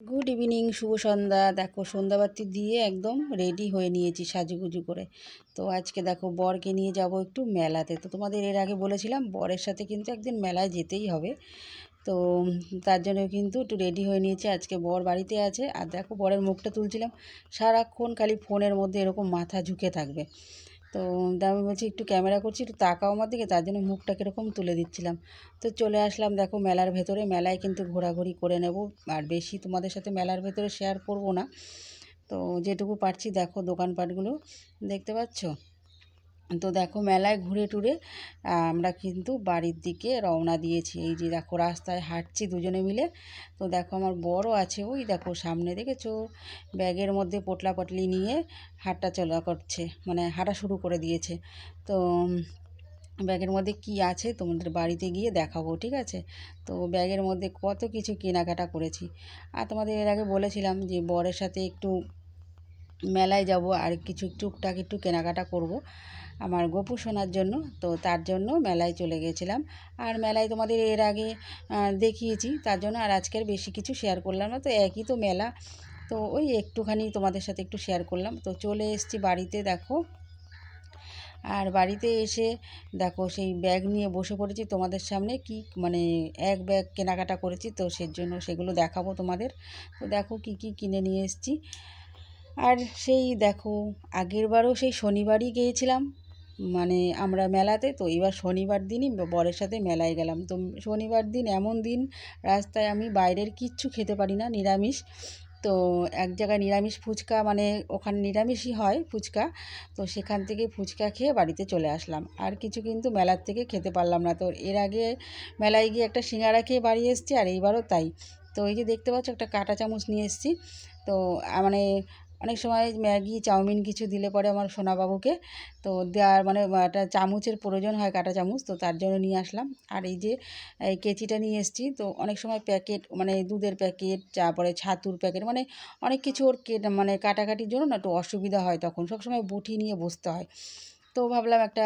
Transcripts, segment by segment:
Good evening শুভ সন্ধ্যা। দেখো, সন্ধ্যাবাতি দিয়ে একদম রেডি হয়ে নিয়েছি সাজুগুজু করে। তো আজকে দেখো, বরকে নিয়ে যাব একটু মেলাতে। তো তোমাদের এর আগে বলেছিলাম, বরের সাথে কিন্তু একদিন মেলায় যেতেই হবে। তো তার জন্য কিন্তু একটু রেডি হয়ে নিয়েছি। আজকে বর বাড়িতে আছে। আর দেখো, বরের মুখটা তুলছিলাম। সারাক্ষণ খালি ফোনের মধ্যে এরকম মাথা ঝুঁকে থাকবে। তো আমি বলছি একটু ক্যামেরা করছি, একটু তাকাও আমার দিকে, তার জন্য মুখটা কীরকম তুলে দিচ্ছিলাম। তো চলে আসলাম দেখো মেলার ভেতরে, মেলায় কিন্তু ঘোরাঘুরি করে নেব। আর বেশি তোমাদের সাথে মেলার ভেতরে শেয়ার করব না। তো যেটুকু পারছি দেখো দোকানপাটগুলো, দেখতে পাচ্ছ? তো দেখো মেলায় ঘুরে টুরে আমরা কিন্তু বাড়ির দিকে রওনা দিয়েছি। এই যে দেখো রাস্তায় হাঁটছি দুজনে মিলে। তো দেখো আমার বড় আছে, ওই দেখো সামনে দেখেছ? ব্যাগের মধ্যে পোটলা পটলি নিয়ে হাঁটা চলা করছে মানে হাঁটা শুরু করে দিয়েছে। তো ব্যাগের মধ্যে কি আছে তোমাদের বাড়িতে গিয়ে দেখাবো, ঠিক আছে? তো ব্যাগের মধ্যে কত কিছু কেনাকাটা করেছি। আর তোমাদের এর আগে বলেছিলাম যে বরের সাথে একটু মেলায় যাব আর কিছু টুকটাক একটু কেনাকাটা করব আমার গপু শোনার জন্য। তো তার জন্য মেলায় চলে গেছিলাম। আর মেলায় তোমাদের এর আগে দেখিয়েছি। তার জন্য আর আজকের বেশি কিছু শেয়ার করলাম না। তো একই তো মেলা। তো ওই একটুখানি তোমাদের সাথে একটু শেয়ার করলাম। তো চলে এসেছি বাড়িতে, দেখো। আর বাড়িতে এসে, দেখো, সেই ব্যাগ নিয়ে বসে পড়েছি তোমাদের সামনে। কি মানে এক ব্যাগ কেনাকাটা করেছি। তো সেই জন্য সেগুলো দেখাবো তোমাদের। তো দেখো কি কি কিনে নিয়ে এসেছি। আর সেই দেখো, আগেরবারও সেই শনিবারই গিয়েছিলাম মানে আমরা মেলাতে, তো এবার শনিবার দিনই বরের সাথে মেলায় গেলাম। তো শনিবার দিন এমন দিন, রাস্তায় আমি বাইরের কিচ্ছু খেতে পারি না, নিরামিষ। তো এক জায়গায় নিরামিষ ফুচকা মানে ওখানে নিরামিষই হয় ফুচকা, তো সেখান থেকে ফুচকা খেয়ে বাড়িতে চলে আসলাম। আর কিছু কিন্তু মেলার থেকে খেতে পারলাম না। তো এর আগে মেলায় গিয়ে একটা সিঙ্গারা খেয়ে বাড়ি এসেছি, আর এইবারও তাই। তো এই যে দেখতে পাচ্ছ, একটা কাঁটা চামচ নিয়ে এসেছি। তো মানে অনেক সময় ম্যাগি, চাউমিন কিছু দিলে পরে আমার সোনাবাবুকে। তো দেওয়ার মানে একটা চামচের প্রয়োজন হয় কাটা চামচ, তো তার জন্য নিয়ে আসলাম। আর এই যে, এই কেচিটা নিয়ে এসেছি, তো অনেক সময় প্যাকেট মানে দুধের প্যাকেট, তারপরে ছাতুর প্যাকেট মানে অনেক কিছু ওর মানে কাটাকাটির জন্য না একটু অসুবিধা হয় তখন। সবসময় বুটি নিয়ে বসতে হয়। তো ভাবলাম একটা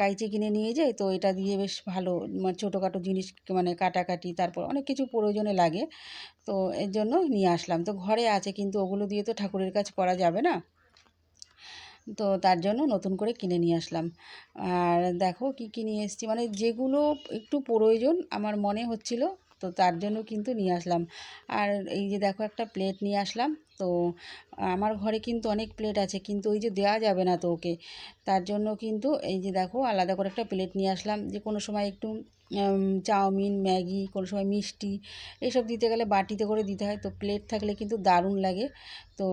কাঁচি কিনে নিয়ে যাই। তো এটা দিয়ে বেশ ভালো মানে ছোটোখাটো জিনিস মানে কাটাকাটি, তারপর অনেক কিছু প্রয়োজনে লাগে। তো এর জন্য নিয়ে আসলাম। তো ঘরে আছে, কিন্তু ওগুলো দিয়ে তো ঠাকুরের কাজ করা যাবে না। তো তার জন্য নতুন করে কিনে নিয়ে আসলাম। আর দেখো কী কী নিয়ে এসেছি। মানে যেগুলো একটু প্রয়োজন আমার মনে হচ্ছিল, তো তার জন্য কিন্তু নিয়ে আসলাম। আর এই যে দেখো একটা প্লেট নিয়ে আসলাম। তো আমার ঘরে কিন্তু অনেক প্লেট আছে, কিন্তু ওই যে দেওয়া যাবে না তো ওকে। তার জন্য কিন্তু এই যে দেখো আলাদা করে একটা প্লেট নিয়ে আসলাম। যে কোনো সময় একটু চাউমিন, ম্যাগি, কোনো সময় মিষ্টি, এসব দিতে গেলে বাটিতে করে দিতে হয়। তো প্লেট থাকলে কিন্তু দারুণ লাগে। তো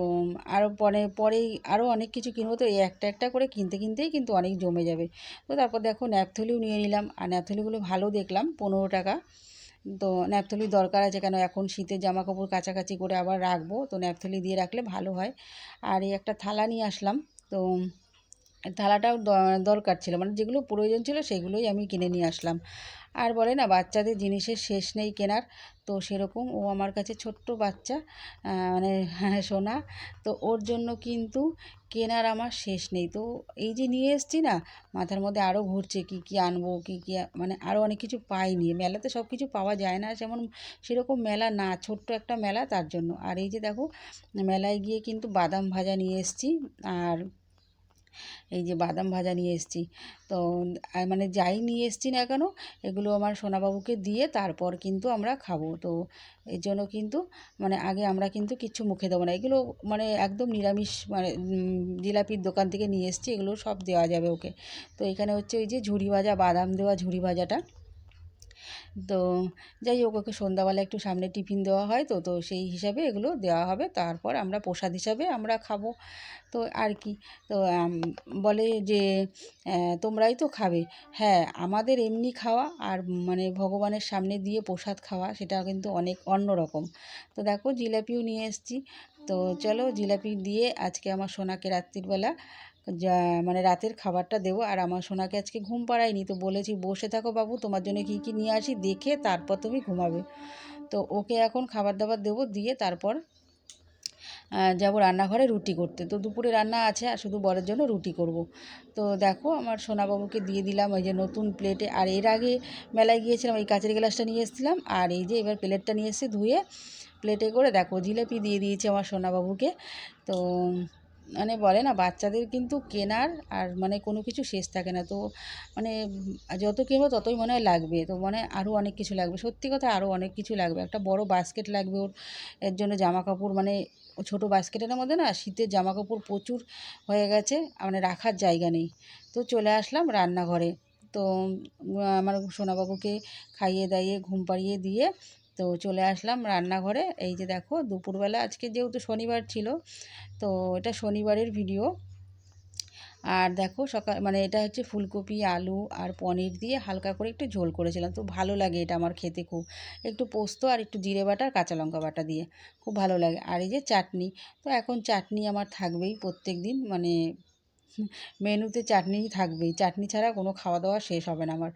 আরও পরে, পরেই আরও অনেক কিছু কিনবো। তো এই একটা একটা করে কিনতে কিনতেই কিন্তু অনেক জমে যাবে। তো তারপর দেখো ন্যাপথলিও নিয়ে নিলাম। আর ন্যাপথলিগুলো ভালো দেখলাম, পনেরো টাকা। তো ন্যাপথলি দরকার আছে কেন? এখন শীতের জামা কাপড় কাছাকাছি করে আবার রাখব। তো ন্যাপথলি দিয়ে রাখলে ভালো হয়। আর এই একটা থালা নিয়ে আসলাম। তো থালাটাও দরকার ছিল। মানে যেগুলো প্রয়োজন ছিল সেগুলোই আমি কিনে নিয়ে আসলাম। আর বলে না, বাচ্চাদের জিনিসের শেষ নেই কেনার। তো সেরকম ও আমার কাছে ছোট্ট বাচ্চা মানে সোনা। তো ওর জন্য কিন্তু কেনার আমার শেষ নেই। তো এই যে নিয়ে এসছি না, মাথার মধ্যে আরও ঘুরছে কী কী আনব, কী কী মানে আরও অনেক কিছু পাইনি। মেলাতে সব কিছু পাওয়া যায় না। যেমন সেরকম মেলা না, ছোট্ট একটা মেলা তার জন্য। আর এই যে দেখো, মেলায় গিয়ে কিন্তু বাদাম ভাজা নিয়ে এসছি। আর এই যে বাদাম ভাজা নিয়ে এসেছি। তো মানে যাই নিয়ে এসেছি না কেন, এগুলো আমার সোনাবাবুকে দিয়ে তারপর কিন্তু আমরা খাব। তো এর জন্য কিন্তু মানে আগে আমরা কিন্তু কিচ্ছু মুখে দেবো না। এগুলো মানে একদম নিরামিষ মানে জিলাপির দোকান থেকে নিয়ে এসেছি। এগুলো সব দেওয়া যাবে ওকে। তো এখানে হচ্ছে ওই যে ঝুড়ি ভাজা, বাদাম দেওয়া ঝুড়ি ভাজাটা। তো যাই হোক, ওকে সন্ধ্যাবেলা একটু সামনে টিফিন দেওয়া হয় তো তো সেই হিসাবে এগুলো দেওয়া হবে। তারপর আমরা প্রসাদ হিসাবে আমরা খাব। তো আর কি, তো বলে যে তোমরাই তো খাবে। হ্যাঁ আমাদের এমনি খাওয়া আর মানে ভগবানের সামনে দিয়ে প্রসাদ খাওয়া সেটা কিন্তু অনেক অন্য রকম। তো দেখো, জিলাপিও নিয়ে এসেছি। তো চলো, জিলাপি দিয়ে আজকে আমার সোনাকে রাত্রিবেলা যা মানে রাতের খাবারটা দেবো। আর আমার সোনাকে আজকে ঘুম পাড়ায়নি, তো বলেছি, বসে থাকো বাবু, তোমার জন্য কী কী নিয়ে আসি, দেখে তারপর তুমি ঘুমাবে। তো ওকে এখন খাবার দাবার দেবো, দিয়ে তারপর যাব রান্নাঘরে রুটি করতে। তো দুপুরে রান্না আছে, আর শুধু বরের জন্য রুটি করব। তো দেখো, আমার সোনাবাবুকে দিয়ে দিলাম, ওই যে নতুন প্লেটে, আর এর আগে মেলায় গিয়েছিলাম, এই কাঁচের গ্লাসটা নিয়ে এসেছিলাম, আর এই যে এবার প্লেটটা নিয়ে এসে ধুয়ে, প্লেটে করে দেখো, জিলেপি দিয়ে দিয়েছে আমার সোনাবাবুকে। তো মানে বলে না, বাচ্চাদের কিন্তু কেনার আর মানে কোনো কিছু শেষ থাকে না। তো মানে যত কিনবো ততই মনে হয় লাগবে। তো মানে আরও অনেক কিছু লাগবে। সত্যি কথা আরও অনেক কিছু লাগবে। একটা বড় বাস্কেট লাগবে ওর। এর জন্য জামা কাপড় মানে ছোটো বাস্কেটের মধ্যে না শীতের জামা কাপড় প্রচুর হয়ে গেছে। মানে রাখার জায়গা নেই। তো চলে আসলাম রান্নাঘরে। তো আমার সোনাবাবুকে খাইয়ে দাইয়ে, ঘুম পাড়িয়ে দিয়ে তো চলে আসলাম রান্নাঘরে। এই যে দেখো, দুপুরবেলা আজকে যেহেতু শনিবার ছিল, তো এটা শনিবারের ভিডিও। আর দেখো, সকাল মানে এটা হচ্ছে ফুলকপি, আলু আর পনির দিয়ে হালকা করে একটু ঝোল করেছিলাম। তো ভালো লাগে এটা আমার খেতে খুব। একটু পোস্ত আর একটু জিরে বাটা আর কাঁচা লঙ্কা বাটা দিয়ে খুব ভালো লাগে। আর এই যে চাটনি, তো এখন চাটনি আমার থাকবেই প্রত্যেক দিন মানে মেনুতে চাটনি থাকবেই। চাটনি ছাড়া কোনো খাওয়া দাওয়া শেষ হবে না আমার।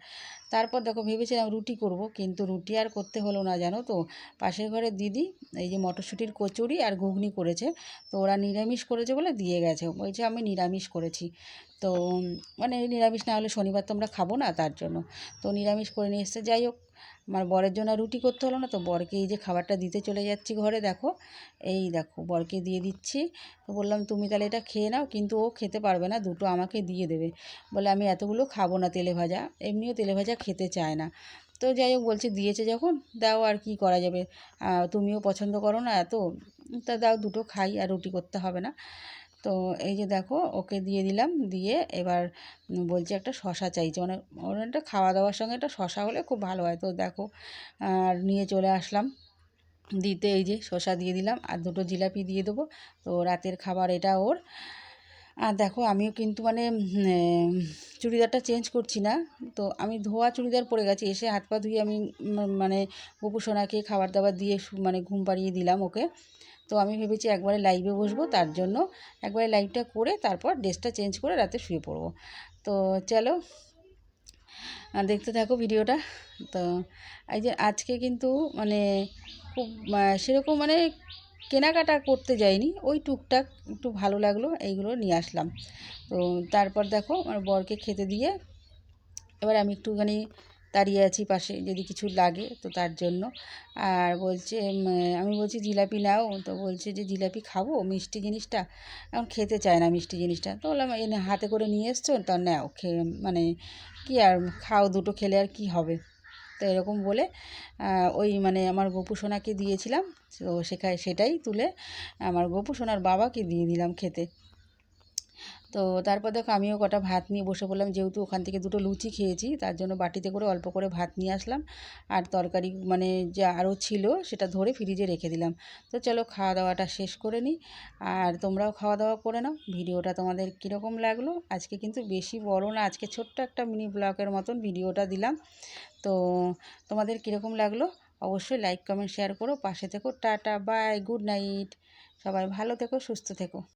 তারপর দেখো ভেবেছিলাম রুটি করব, কিন্তু রুটি আর করতে হলো না, জানো তো? পাশের ঘরে দিদি এই যে মটরশুঁটির কচুরি আর ঘুগনি করেছে, তো ওরা নিরামিষ করেছে বলে দিয়ে গেছে। বলছে আমি নিরামিষ করেছি। তো মানে নিরামিষ না হলে শনিবার তো আমরা খাব না তার জন্য। তো নিরামিষ করে নিয়ে এসছে। যাই হোক আমার বরের জন্য রুটি করতে হলো না, তো বরকে এই যে খাবারটা দিতে চলে যাচ্ছি ঘরে, দেখো। এই দেখো, বরকে দিয়ে দিচ্ছি। তো বললাম, তুমি তাহলে এটা খেয়ে নাও। কিন্তু ও খেতে পারবে না, দুটো আমাকে দিয়ে দেবে। বলে, আমি এতগুলো খাব না তেলে ভাজা। এমনিও তেলে ভাজা খেতে চায় না। তো যাই হোক, বলছে, দিয়েছে যখন, দাও আর কি করা যাবে। তুমিও পছন্দ করো না এত? তা দাও, দুটো খাই, আর রুটি করতে হবে না। তো এই যে দেখো, ওকে দিয়ে দিলাম, দিয়ে এবার বলছে একটা শশা চাইছে। মানে ওর একটা খাওয়া দাওয়ার সঙ্গে একটা শশা হলে খুব ভালো হয়। তো দেখো, আর নিয়ে চলে আসলাম। দিতে এই যে শশা দিয়ে দিলাম, আর দুটো জিলাপি দিয়ে দেবো। তো রাতের খাবার এটা ওর। আর দেখো, আমিও কিন্তু মানে চুড়িদারটা চেঞ্জ করছি না। তো আমি ধোয়া চুড়িদার পরে গেছি, এসে হাত পা ধুয়ে আমি মানে গোপুসোনাকে খাবার দাবার দিয়ে মানে ঘুম পাড়িয়ে দিলাম ওকে। তো আমি ভেবেছি একবারে লাইভে বসবো, তার জন্য একবারে লাইভটা করে তারপর ড্রেসটা চেঞ্জ করে রাতে শুয়ে পড়ব। তো চলো দেখতে থাকো ভিডিওটা তো এই যে আজকে কিন্তু মানে খুব সেরকম মানে কেনাকাটা করতে যাইনি, ওই টুকটাক একটু ভালো লাগল, এইগুলো নিয়ে আসলাম। তো তারপর দেখো আমার বরকে খেতে দিয়ে এবার আমি একটুখানি দাঁড়িয়ে আছি পাশে, যদি কিছু লাগে তো তার জন্য। আর বলছে আমি বলছি, জিলাপি নাও। তো বলছে যে, জিলাপি খাব, মিষ্টি জিনিসটা? এখন খেতে চায় না মিষ্টি জিনিসটা। তো বললাম, এনে হাতে করে নিয়ে এসছো? তা নাও, খেয়ে মানে কি আর খাও, দুটো খেলে আর কি হবে? তো এরকম বলে ওই মানে আমার গোপু সোনাকে দিয়েছিলাম। তো সেখানে সেটাই তুলে আমার গোপু সোনার বাবাকে দিয়ে দিলাম খেতে। তো তারপর দেখো আমিও কটা ভাত নিয়ে বসে পড়লাম, যেহেতু ওখান থেকে দুটো লুচি খেয়েছি, তার জন্য বাটিতে করে অল্প করে ভাত নিয়ে আসলাম। আর তরকারি মানে যা আরও ছিল সেটা ধরে ফ্রিজে রেখে দিলাম। তো চলো খাওয়া দাওয়াটা শেষ করে নিই। আর তোমরাও খাওয়া দাওয়া করে নাও। ভিডিওটা তোমাদের কীরকম লাগল? আজকে কিন্তু বেশি বড় না, আজকে ছোট্ট একটা মিনি ব্লগের মতন ভিডিওটা দিলাম। তো তোমাদের কীরকম লাগল? অবশ্যই লাইক, কমেন্ট, শেয়ার করো। পাশে থেকো, টাটা, বাই, গুড নাইট। সবাই ভালো থেকো, সুস্থ থেকো।